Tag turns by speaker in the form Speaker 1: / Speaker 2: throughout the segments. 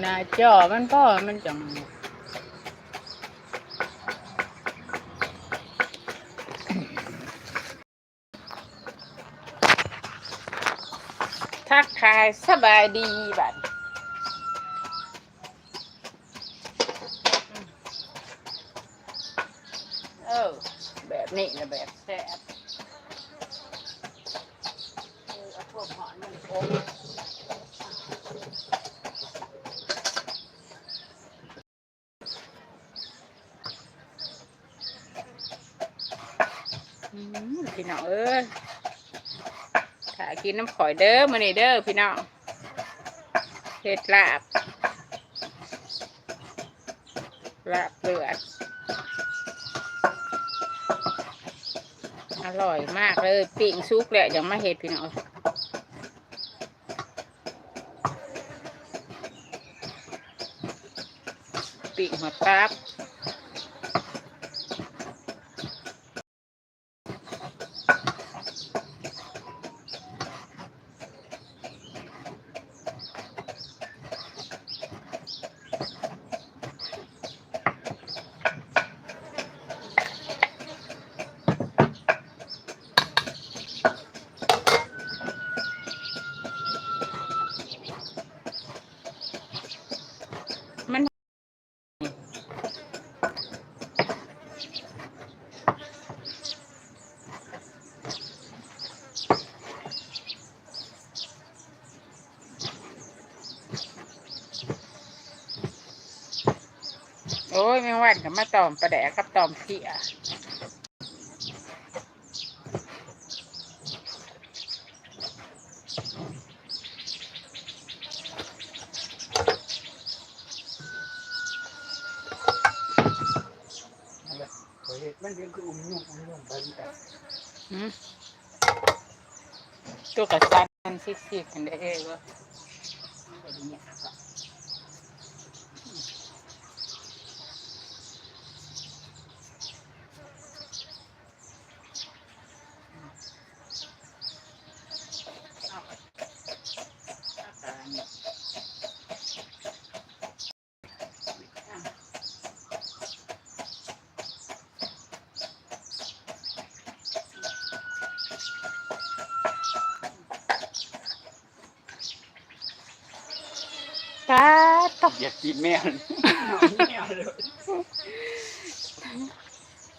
Speaker 1: หน้าจอมันก็มันจังทักทายสบายดีบัดเออแบบนี้นะแบบแซ่บเออเอาพวกหอนมันโอ้อืม พี่น้องเอ้ยถ้ากินน้ำข่อยเด้อมื้อนี้เด้อพี่น้องเฮ็ดลาบลาบเลือด อร่อยมากเลยปิ่งซุกแหละยังมาเห็ดพี่น้องปิ่งหัวตับ โอ้ยไม่วันกับมาตอมประแดกกับตอมเพีย
Speaker 2: นั่นแหละข้อยเฮ็ดมันเรียนคืออุ้มยุ่งอุ้มยุ่งไปนี่แต่
Speaker 1: หืมตัวกระสันมันซิกๆกันได้เอ้ยวะ
Speaker 2: ก็ดีเนี่ยครับ
Speaker 1: เอาไปเอาไปเนี่ยอะ ตา ตก
Speaker 2: อยากกินแม่นแม่เลย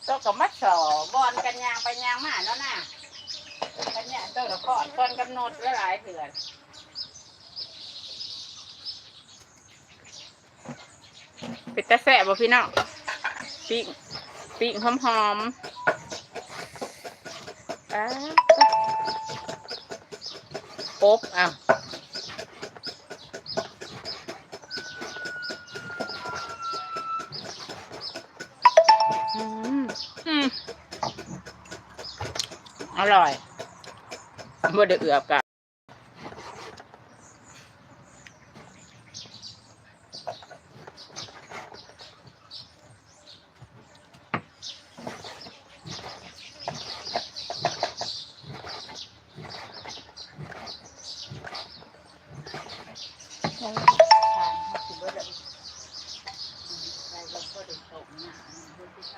Speaker 1: ตกกับมัดสอบอนกันยางไปยางมาเนาะน่ะกันเนี่ยตัวละครก่อนกำหนดหลายๆเดือนเป็ดตะแสบบ่พี่น้องปิ้งปิ้งหอมหอมๆป๊าดอบอ้าว อร่อยบ่ได้เอือบกับทานให้กินบ่ได้ไปแล้วก็ได้ตกหน้าเพิ่นสิไป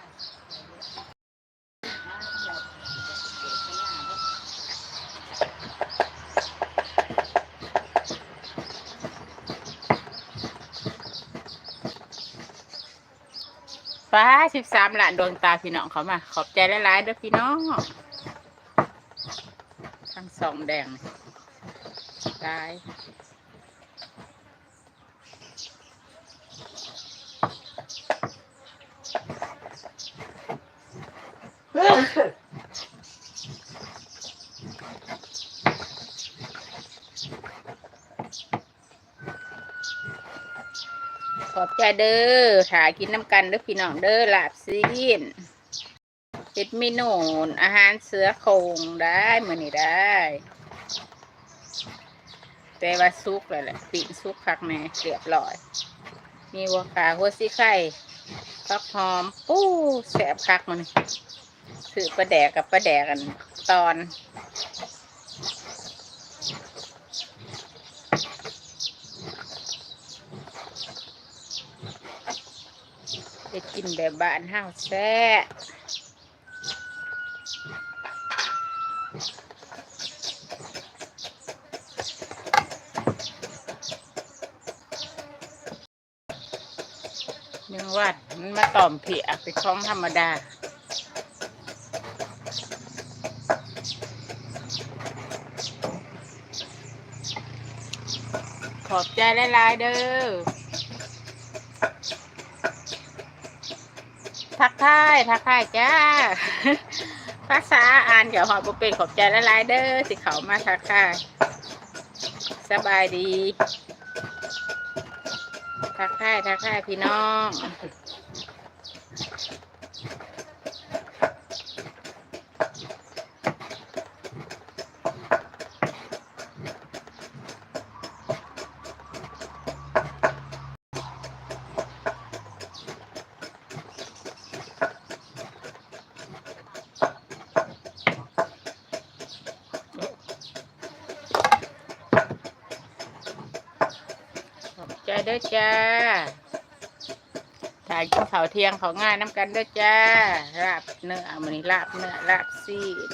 Speaker 1: ฟ้าสิบสามล้านดวงตาพี่น้องเขามา ขอบใจหลายๆเด้อพี่น้องทั้งสองแดงตาย ขอบใจเด้อถ่ายกินน้ำกันเด้อพี่น้องเด้อลาบซีนเฮ็ดเมนูอาหารเสือโครงได้มื้อนี้ได้ แต่ว่าซุกแล้วแหละปิ้งซุกคักแน่เรียบร้อย มีหัวขาหัวสีไข่ผักหอมปู้แสบคักมันถือปลาแดกกับปลาแดกกัน ตอน จะกินแบบบ้านห้าวแซ่ยังวัดมันมาต่อมเผียเป็นของธรรมดาขอบใจหลายๆเด้อ ทักทายทักทายจ้า ภาษาอ่านเกี่ยวหอบบ่เป็นขอบใจหลายเด้อสิเขามาทักทายสบายดี ทักทายทักทายพี่น้อง ขอบใจเด้อจ้าถ่ายกินเผาเทียงเขาง่ายน้ำกันเด้อจ้าลาบเนื้อมันนี้ลาบเนื้อลาบซีน